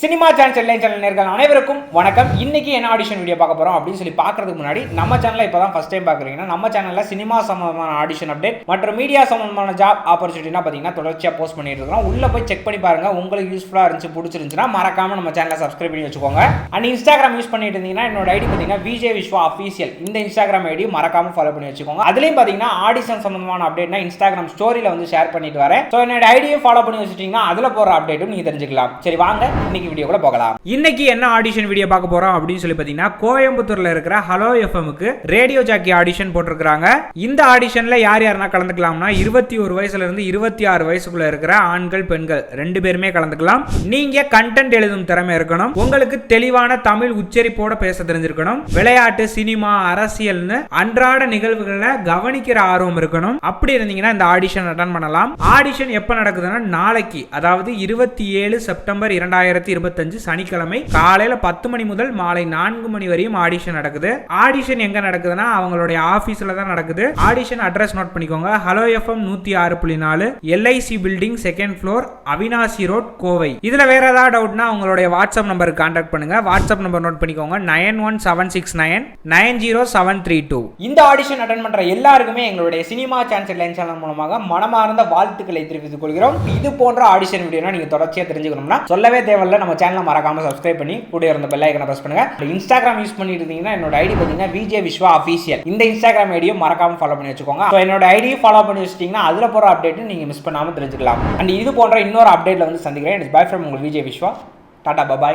Cinema channel செல்லை channel நேர்கள் அனைவருக்கும் வணக்கம். இன்னைக்கு என்ன ஆடிஷன் வீடியோ பார்க்க போறோம் அப்படின்னு சொல்லி பார்க்கறதுக்கு முன்னாடி நம்ம சேனலில் இப்போ தான் ஃபர்ஸ்ட் டைம் பார்க்குறீங்கன்னா நம்ம சேனலில் சினிமா சம்பந்தமான ஆடிஷன் அப்டேட் மற்றும் மீடியா சம்பந்தமான ஜாப் ஆப்பர்ச்சுனிட்டினா பார்த்தீங்கன்னா தொடர்ச்சியாக போஸ்ட் பண்ணிட்டு இருக்கோம் உள்ள போய் செக் பண்ணி பாருங்க. உங்களுக்கு யூஸ்ஃபுல்லாக இருந்துச்சு பிடிச்சிருந்துச்சுன்னா மறக்காம நம்ம சேனலை சப்ஸ்கிரைப் பண்ணி வச்சுக்கோங்க. அண்ட் இன்ஸ்டாகிராம் யூஸ் பண்ணிட்டு இருந்தீங்கன்னா என்னோட ஐடி பார்த்தீங்கன்னா விஜய் விஸ்வா அஃபீஷியல் இந்த இன்ஸ்டாகிராம் ஐடி மறக்காம ஃபாலோ பண்ணி வச்சுக்கோங்க. அதுலேயும் பார்த்தீங்கன்னா ஆடிஷன் சம்பந்தமான அப்டேட்னா இன்ஸ்டாகிராம் ஸ்டோரியில் வந்து ஷேர் பண்ணிட்டு வரேன். ஸோ என்னோட ஐடியும் ஃபாலோ பண்ணி வச்சுட்டீங்கன்னா அதில் போகிற அப்டேட்டும் நீங்கள் தெரிஞ்சுக்கலாம். சரி வாங்க. இன்னைக்கு வீடியோ கூட போகலாம். இன்னைக்கு என்ன ஆடிஷன் வீடியோ பார்க்க போறோம் அப்படின்னு சொல்லி பார்த்தீங்கன்னா கோயம்புத்தூர்ல இருக்கிற ஹலோ எஃப்எம்க்கு ரேடியோ ஜாக்கி ஆடிஷன் போட்டிருக்காங்க இந்த ஆடிஷன்ல யார் யாரெல்லாம் கலந்துக்கலாம்னா இருபத்தி ஒரு வயசுல இருந்து இருபத்தி ஆறு வயசுக்குள்ள இருக்கிற ஆண்கள் பெண்கள் ரெண்டு பேருமே கலந்துக்கலாம். நீங்க கண்டென்ட் எழுதும் திறமை இருக்கணும். உங்களுக்கு தெளிவான தமிழ் உச்சரிப்போட பேச தெரிஞ்சிருக்கணும். விளையாட்டு சினிமா அரசியல்னு அன்றாட நிகழ்வுகளை கவனிக்கிற ஆர்வம் இருக்கணும். அப்படி இருந்தீங்கன்னா இந்த ஆடிஷன் அட்டன் பண்ணலாம். ஆடிஷன் எப்ப நடக்குதுன்னா நாளைக்கு அதாவது இருபத்தி ஏழு செப்டம்பர் இரண்டாயிரத்தி இருபத்தஞ்சு சனிக்கிழமை காலையில பத்து மணி முதல் மாலை நான்கு மணி வரையும் ஆடிஷன் நடக்குது. ஆடிஷன் எங்க நடக்குதுன்னா அவங்களுடைய ஆபீஸ்ல தான் நடக்குது. ஆடிஷன் அட்ரஸ் நோட் பண்ணிக்கோங்க. ஹலோ எஃப்எம் நூத்தி ஆறு புள்ளி நாலு LIC building second floor Avinashi road Kovai இதுல வேற ஏதாவது டவுட்னா உங்களுடைய வாட்ஸ்அப் நம்பருக்கு கான்டாக்ட் பண்ணுங்க. வாட்ஸ்அப் நம்பர் நோட் பண்ணிக்கோங்க. Nine one seven six nine nine zero seven three two இந்த ஆடிஷன் அட்டன் பண்ற எல்லாருக்குமே எங்களுடைய சினிமா சான்ஸ் லைன் சேனல் மூலமாக மனமார்ந்த வாழ்த்துக்களை தெரிவித்துக் கொள்கிறோம். இது போன்ற ஆடிஷன் வீடியோனா நீங்க தொடர்ச்சியா தெரிஞ்சுக்கணும்னா சொல்லவே தேவையில்லை. நம்ம சேனலை மறக்காமல் சப்ஸ்கிரைப் பண்ணி கூட இருந்த பெல் ஐக்கனை ப்ரெஸ் பண்ணுங்க. இன்ஸ்டாகிராம் யூஸ் பண்ணிட்டு இருந்தீங்கன்னா என்னோட ஐடி பார்த்தீங்கன்னா விஜய் விஸ்வா அஃபீஷியல் இந்த இன்ஸ்டாகிராம் ஐடியும் மறக்காம ஃபாலோ பண்ணி வச்சுக்கோங்க. ஸோ என்னோட ஐடியும் ஃபாலோ பண்ணி வச்சிட்டிங்கன்னா அதில் போகிற அப்டேட் நீங்கள் மிஸ் பண்ணாமல் தெரிஞ்சுக்கலாம். அண்ட் இது போன்ற இன்னொரு அப்டேட்டில் வந்து சந்திக்கிறேன். இட்ஸ் பாய் ஃப்ரம் உங்களுக்கு விஜய் விஸ்வா டாடா பபாய்